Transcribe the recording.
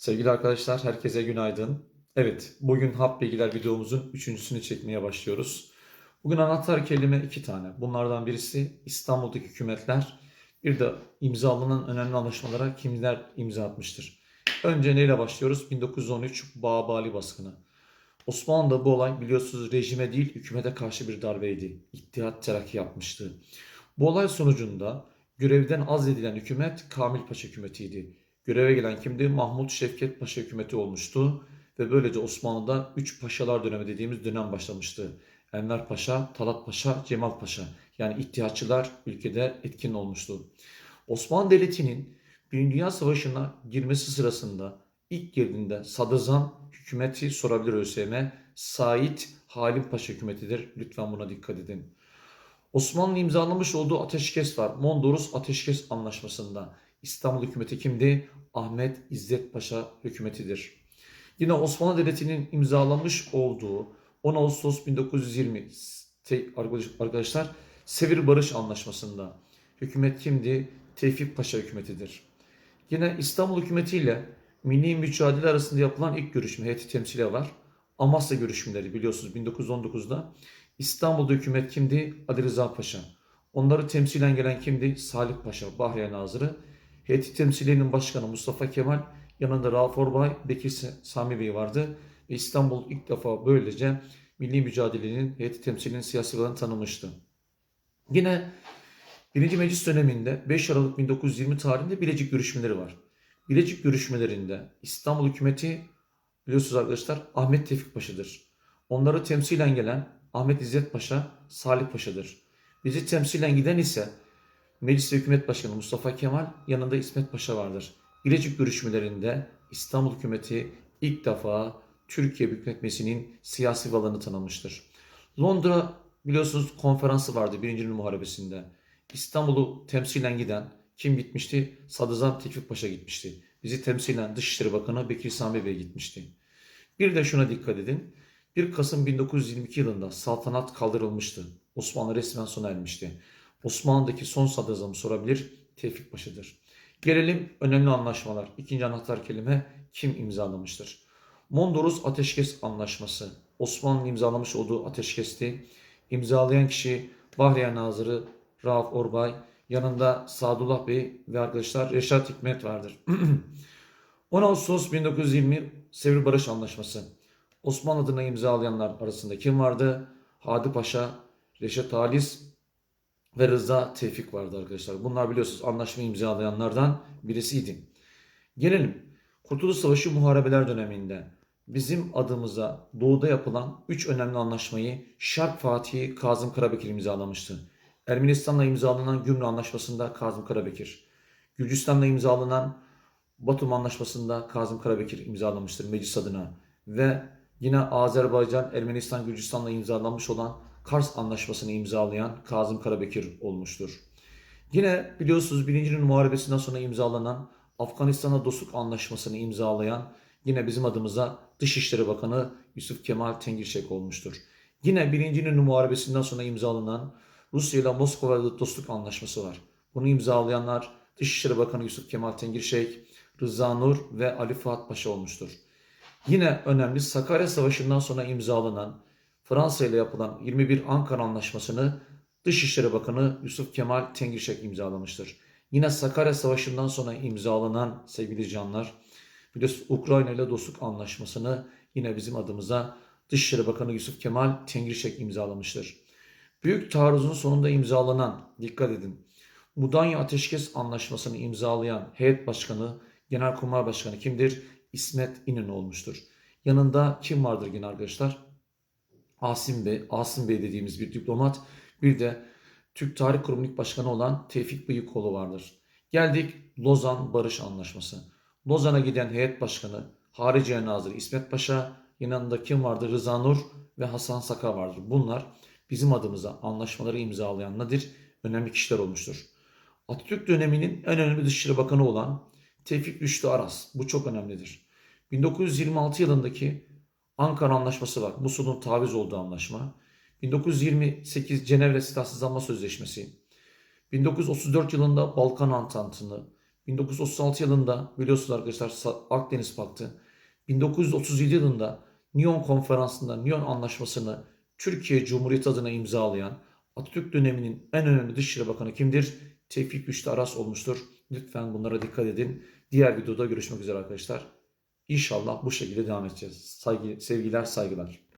Sevgili arkadaşlar, herkese günaydın. Evet, bugün Hap Bilgiler videomuzun üçüncüsünü çekmeye başlıyoruz. Bugün anahtar kelime iki tane. Bunlardan birisi İstanbul'daki hükümetler, bir de imzalanan önemli anlaşmalara kimler imza atmıştır. Önce neyle başlıyoruz? 1913 Babali baskını. Osmanlı'da bu olay biliyorsunuz rejime değil hükümete karşı bir darbeydi. İttihat terakki yapmıştı. Bu olay sonucunda görevden azledilen hükümet Kamil Paşa hükümetiydi. Göreve gelen kimdi? Mahmut Şevket Paşa hükümeti olmuştu. Ve böylece Osmanlı'da 3 paşalar dönemi dediğimiz dönem başlamıştı. Enver Paşa, Talat Paşa, Cemal Paşa. Yani ittihatçılar ülkede etkin olmuştu. Osmanlı Devleti'nin Birinci Dünya Savaşı'na girmesi sırasında ilk girdiğinde Sadrazam hükümeti sorabilir ÖSYM. Said Halim Paşa hükümetidir. Lütfen buna dikkat edin. Osmanlı imzalamış olduğu ateşkes var. Mondros Ateşkes Anlaşması'nda. İstanbul hükümeti kimdi? Ahmet İzzet Paşa hükümetidir. Yine Osmanlı Devleti'nin imzalamış olduğu 10 Ağustos 1920 te- arkadaşlar Sevir Barış Anlaşması'nda hükümet kimdi? Tevfik Paşa hükümetidir. Yine İstanbul hükümeti ile milli mücadele arasında yapılan ilk görüşme heyeti temsili var. Amasya görüşmeleri biliyorsunuz 1919'da. İstanbul'da hükümet kimdi? Ali Rıza Paşa. Onları temsilen gelen kimdi? Salih Paşa, Bahriye Nazırı. Heyeti temsiliyenin başkanı Mustafa Kemal, yanında Rauf Orbay, Bekir Sami Bey vardı. Ve İstanbul ilk defa böylece milli mücadelenin heyeti temsilinin siyasi alanı tanımıştı. Yine Birinci Meclis döneminde 5 Aralık 1920 tarihinde Bilecik görüşmeleri var. Bilecik görüşmelerinde İstanbul hükümeti biliyorsunuz arkadaşlar Ahmet Tevfik Paşa'dır. Onları temsilen gelen Ahmet İzzet Paşa, Salih Paşa'dır. Bizi temsilen giden ise Meclis ve Hükümet Başkanı Mustafa Kemal yanında İsmet Paşa vardır. Bilecik görüşmelerinde İstanbul hükümeti ilk defa Türkiye Büyük Millet siyasi alanı tanımıştır. Londra biliyorsunuz konferansı vardı Birinci Dünya Muharebesi'nde. İstanbul'u temsilen giden kim gitmişti? Sadrazam Tevfik Paşa gitmişti. Bizi temsilen Dışişleri Bakanı Bekir Sami Bey gitmişti. Bir de şuna dikkat edin. 1 Kasım 1922 yılında saltanat kaldırılmıştı. Osmanlı resmen sona ermişti. Osmanlı'daki son sadrazamı sorabilir Tevfik Paşa'dır. Gelelim önemli anlaşmalar. İkinci anahtar kelime kim imzalamıştır? Mondros Ateşkes Anlaşması. Osmanlı imzalamış olduğu ateşkesti. İmzalayan kişi Bahriye Nazırı Rauf Orbay, yanında Sadullah Bey ve arkadaşlar Reşat Hikmet vardır. 10 Ağustos 1920 Sevri Barış Anlaşması. Osmanlı adına imzalayanlar arasında kim vardı? Hadi Paşa, Reşat Halis ve Rıza Tevfik vardı arkadaşlar. Bunlar biliyorsunuz anlaşma imzalayanlardan birisiydi. Gelelim Kurtuluş Savaşı muharebeler döneminde bizim adımıza doğuda yapılan 3 önemli anlaşmayı Şark Fatihi Kazım Karabekir imzalamıştı. Ermenistan'la imzalanan Gümrü Anlaşması'nda Kazım Karabekir. Gürcistan'la imzalanan Batum Anlaşması'nda Kazım Karabekir imzalamıştır meclis adına. Ve yine Azerbaycan, Ermenistan, Gürcistan'la imzalanmış olan Kars Anlaşması'nı imzalayan Kazım Karabekir olmuştur. Yine biliyorsunuz Birinci Dünya Muharebesi'nden sonra imzalanan Afganistan'a dostluk anlaşmasını imzalayan yine bizim adımıza Dışişleri Bakanı Yusuf Kemal Tengirşek olmuştur. Yine Birinci Dünya Muharebesi'nden sonra imzalanan Rusya ile Moskova dostluk anlaşması var. Bunu imzalayanlar Dışişleri Bakanı Yusuf Kemal Tengirşek, Rıza Nur ve Ali Fuat Paşa olmuştur. Yine önemli Sakarya Savaşı'ndan sonra imzalanan Fransa ile yapılan 21 Ankara Anlaşması'nı Dışişleri Bakanı Yusuf Kemal Tengirşek imzalamıştır. Yine Sakarya Savaşı'ndan sonra imzalanan sevgili canlar biliyorsunuz Ukrayna ile dostluk anlaşmasını yine bizim adımıza Dışişleri Bakanı Yusuf Kemal Tengirşek imzalamıştır. Büyük taarruzun sonunda imzalanan, dikkat edin, Mudanya Ateşkes Anlaşması'nı imzalayan heyet başkanı, genelkurmay başkanı kimdir? İsmet İnönü olmuştur. Yanında kim vardır yine arkadaşlar? Asim Bey, Asım Bey dediğimiz bir diplomat. Bir de Türk Tarih Kurumu Başkanı olan Tevfik Bıyıkoğlu vardır. Geldik Lozan Barış Anlaşması. Lozan'a giden heyet başkanı Hariciye Nazırı İsmet Paşa, yanında kim vardır? Rıza Nur ve Hasan Saka vardır. Bunlar bizim adımıza anlaşmaları imzalayan nadir önemli kişiler olmuştur. Atatürk döneminin en önemli Dışişleri Bakanı olan Tevfik Rüştü Aras. Bu çok önemlidir. 1926 yılındaki Ankara Anlaşması var. Musul'un taviz olduğu anlaşma. 1928 Cenevre Silahsızlanma Sözleşmesi. 1934 yılında Balkan Antantı'nı. 1936 yılında biliyorsunuz arkadaşlar Akdeniz Paktı. 1937 yılında Nyon Konferansı'nda Nyon Anlaşması'nı Türkiye Cumhuriyeti adına imzalayan Atatürk döneminin en önemli Dışişleri Bakanı kimdir? Tevfik Güçlü Aras olmuştur. Lütfen bunlara dikkat edin. Diğer videoda görüşmek üzere arkadaşlar. İnşallah bu şekilde devam edeceğiz. Saygı, sevgiler, saygılar.